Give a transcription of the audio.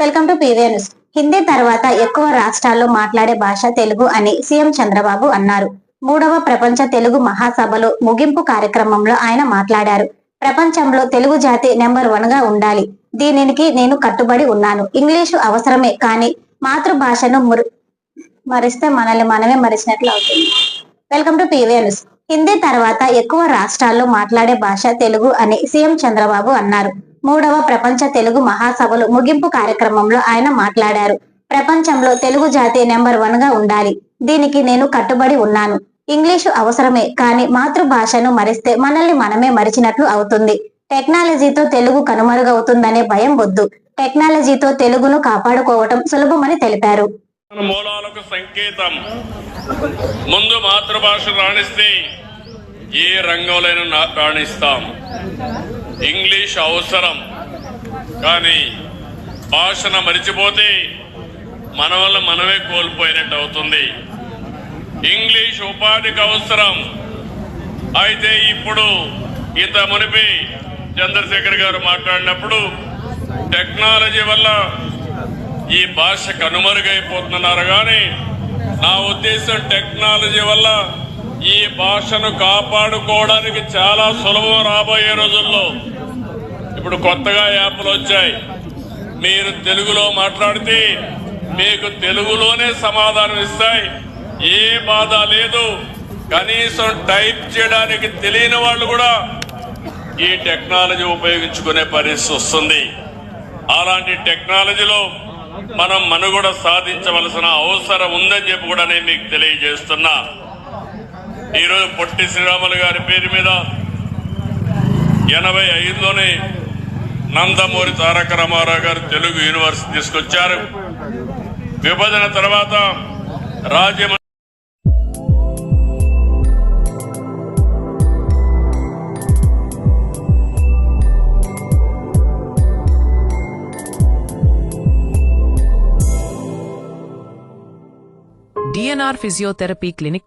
Welcome to PV news Hindi తర్వాత ఎక్కువ రాష్ట్రాల్లో మాట్లాడే భాష తెలుగు అని సీఎం చంద్రబాబు అన్నారు. మూడవ ప్రపంచ తెలుగు మహాసభలో ముగింపు కార్యక్రమంలో ఆయన మాట్లాడారు. ప్రపంచంలో తెలుగు జాతి నెంబర్ వన్గా ఉండాలి. దీనికి నేను కట్టుబడి ఉన్నాను. ఇంగ్లీషు అవసరమే కానీ మాతృభాషను మరిస్తే మనల్ని మనమే మరిచినట్లు అవుతుంది. Welcome to PV news Hindi తర్వాత ఎక్కువ రాష్ట్రాల్లో మాట్లాడే భాష తెలుగు అని సీఎం చంద్రబాబు అన్నారు. మూడవ ప్రపంచ తెలుగు మహాసభలు ముగింపు కార్యక్రమంలో ఆయన మాట్లాడారు. ప్రపంచంలో తెలుగు జాతి నెంబర్ వన్గా ఉండాలి. దీనికి నేను కట్టుబడి ఉన్నాను. ఇంగ్లీషు అవసరమే కానీ మాతృభాషను మరిస్తే మనల్ని మనమే మరిచినట్లు అవుతుంది. టెక్నాలజీతో తెలుగు కనుమరుగవుతుందనే భయం వద్దు. టెక్నాలజీతో తెలుగును కాపాడుకోవటం సులభమని తెలిపారు. మూలాలకు సంకేతం. ముందు మాతృభాష రాణిస్తే ఏ రంగంలోనైనా రాణిస్తాం. ఇంగ్లీష్ అవసరం. కానీ భాషను మరిచిపోతే మన వల్ల మనమే కోల్పోయినట్టు అవుతుంది. ఇంగ్లీష్ ఉపాధికి అవసరం. అయితే ఇప్పుడు ఇంత మునిపి చంద్రశేఖర్ గారు మాట్లాడినప్పుడు టెక్నాలజీ వల్ల ఈ భాష కనుమరుగైపోతున్నారు. కానీ నా ఉద్దేశం టెక్నాలజీ వల్ల ఈ భాషను కాపాడుకోవడానికి చాలా సులభం రాబోయే రోజుల్లో. ఇప్పుడు కొత్తగా యాప్లు వచ్చాయి. మీరు తెలుగులో మాట్లాడితే మీకు తెలుగులోనే సమాధానం ఇస్తాయి. ఏ బాధ లేదు. కనీసం టైప్ చేయడానికి తెలియని వాళ్ళు కూడా ఈ టెక్నాలజీ ఉపయోగించుకునే పరిస్థితి వస్తుంది. అలాంటి టెక్నాలజీలో మనం మనుగడ సాధించవలసిన అవసరం ఉందని చెప్పి కూడా నేను మీకు తెలియజేస్తున్నా. ఈరోజు పొట్టి శ్రీరాములు గారి పేరు మీద ఎనభై ఐదులోనే నందమూరి తారక రామారావు గారు తెలుగు యూనివర్సిటీ తీసుకొచ్చారు. విభజన తర్వాత రాజ్యం డిఎన్ఆర్ ఫిజియోథెరపీ క్లినిక్